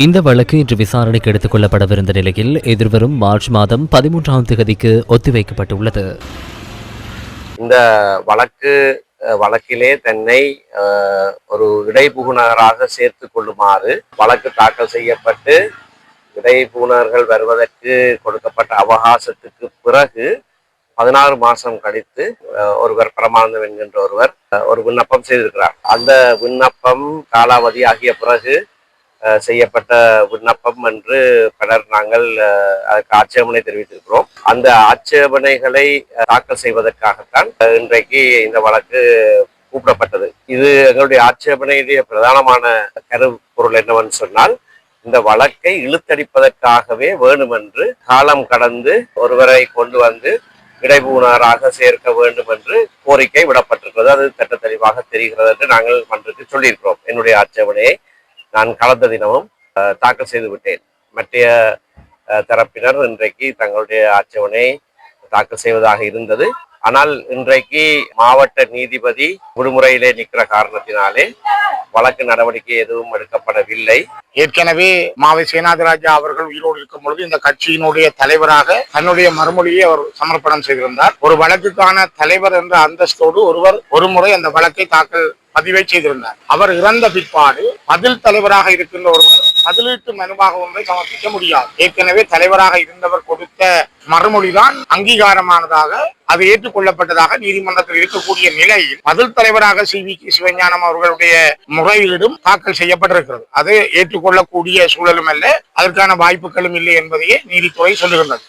இந்த வழக்கு இன்று விசாரணைக்கு எடுத்துக் கொள்ளப்படவிருந்த நிலையில் எதிர்வரும் மார்ச் மாதம் பதிமூன்றாம் தேதிக்கு ஒத்திவைக்கப்பட்டுள்ளது. இந்த வழக்கு வழக்கிலே தன்னை ஒரு இடைபுகுனராக சேர்த்து கொள்ளுமாறு வழக்கு தாக்கல் செய்யப்பட்டு இடைபுகுனர்கள் வருவதற்கு கொடுக்கப்பட்ட அவகாசத்துக்கு பிறகு பதினாறு மாசம் கழித்து அஹ், ஒருவர் பரமானந்தம் என்கின்ற ஒருவர் அஹ், ஒரு விண்ணப்பம் செய்திருக்கிறார். அந்த விண்ணப்பம் காலாவதி ஆகிய பிறகு செய்யப்பட்ட விண்ணப்பம் என்று பலர் நாங்கள் அதற்கு ஆட்சேபனை தெரிவித்திருக்கிறோம். அந்த ஆட்சேபனைகளை தாக்கல் செய்வதற்காகத்தான் இன்றைக்கு இந்த வழக்கு கூப்பிடப்பட்டது. இது எங்களுடைய ஆட்சேபனையுடைய பிரதானமான கருப்பொருள் என்னவென்று சொன்னால் இந்த வழக்கை இழுத்தடிப்பதற்காகவே வேண்டுமென்று காலம் கடந்து ஒருவரை கொண்டு வந்து இடைபூணராக சேர்க்க வேண்டும் என்று கோரிக்கை விடப்பட்டிருக்கிறது. அது திட்ட தெளிவாக தெரிகிறது என்று நாங்கள் மன்றத்தில் சொல்லியிருக்கிறோம். என்னுடைய ஆட்சேபனையை நான் கலந்த தினமும் தாக்கல் செய்து விட்டேன். மற்ற தரப்பினர் இன்றைக்கு தங்களுடைய ஆட்சேபனை தாக்கல் செய்வதாக இருந்தது. ஆனால் இன்றைக்கு மாவட்ட நீதிபதி விடுமுறையிலே நிற்கிற காரணத்தினாலே வழக்கு நடவடிக்கை எதுவும் எடுக்கப்படவில்லை. ஏற்கனவே மாவை சேனாதிராஜா அவர்கள் உயிரோடு இருக்கும் பொழுது இந்த கட்சியினுடைய தலைவராக தன்னுடைய மறுமொழியை அவர் சமர்ப்பணம் செய்திருந்தார். ஒரு வழக்குக்கான தலைவர் என்ற அந்தஸ்தோடு ஒருவர் ஒரு முறை அந்த வழக்கை தாக்கல் பதிவை செய்திருந்தார். அவர் இறந்த பிற்பாடு பதில் தலைவராக இருக்கின்ற ஒருவர் பதிலீட்டு மனுவாக ஒன்றை சமர்ப்பிக்க முடியாது. ஏற்கனவே தலைவராக இருந்தவர் கொடுத்த மறுமொழிதான் அங்கீகாரமானதாக அது ஏற்றுக்கொள்ளப்பட்டதாக நீதிமன்றத்தில் இருக்கக்கூடிய நிலையில் பதில் தலைவராக சி. வி. கே. சிவஞானம் அவர்களுடைய முறையீடும் தாக்கல் செய்யப்பட்டிருக்கிறது. அது ஏற்றுக்கொள்ளக்கூடிய சூழலும் அல்ல அதற்கான வாய்ப்புகளும் இல்லை என்பதையே நீதித்துறை சொல்லுகின்றது.